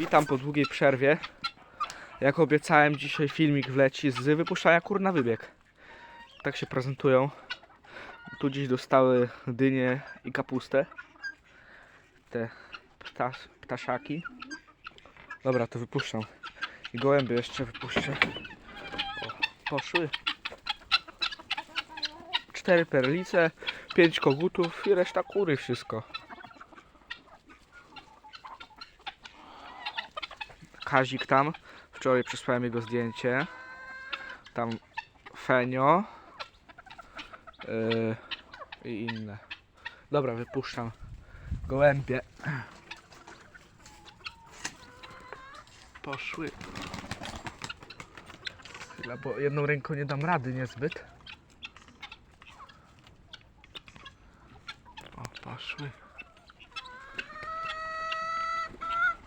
Witam po długiej przerwie. Jak obiecałem, dzisiaj filmik wleci z wypuszczania kur na wybieg. Tak się prezentują. Tu dziś dostały dynię i kapustę. Te ptas, ptasiaki. Dobra, to wypuszczam. I gołębie jeszcze wypuszczę. O, poszły. Cztery perlice, pięć kogutów i reszta kury wszystko. Kazik tam. Wczoraj przesłałem jego zdjęcie. Tam Fenio. Yy, I inne. Dobra, wypuszczam. Gołębie. Poszły. Chwila, bo jedną ręką nie dam rady niezbyt. O, poszły.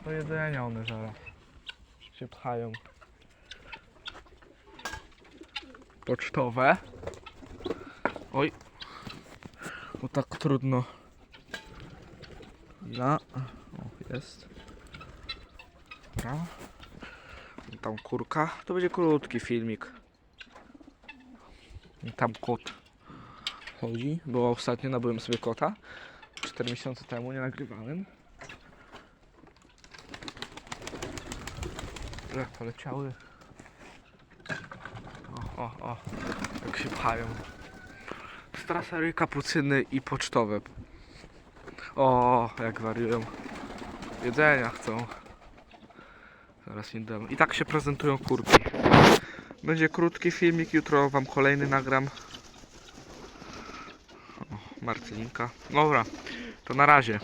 Do jedzenia one zaraz się pchają. Pocztowe. Oj. Bo tak trudno. Ja. O, jest. Dobra. Tam kurka. To będzie krótki filmik. Tam kot chodzi, bo ostatnio nabyłem sobie kota. 4 miesiące temu nie nagrywałem. Jak poleciały. O, o, o. Jak się pchają. Strasery, kapucyny i pocztowe. O, jak wariują. Jedzenia chcą. Zaraz im dam. I tak się prezentują kurki. Będzie krótki filmik, jutro wam kolejny nagram. O, Marcelinka. Dobra, to na razie.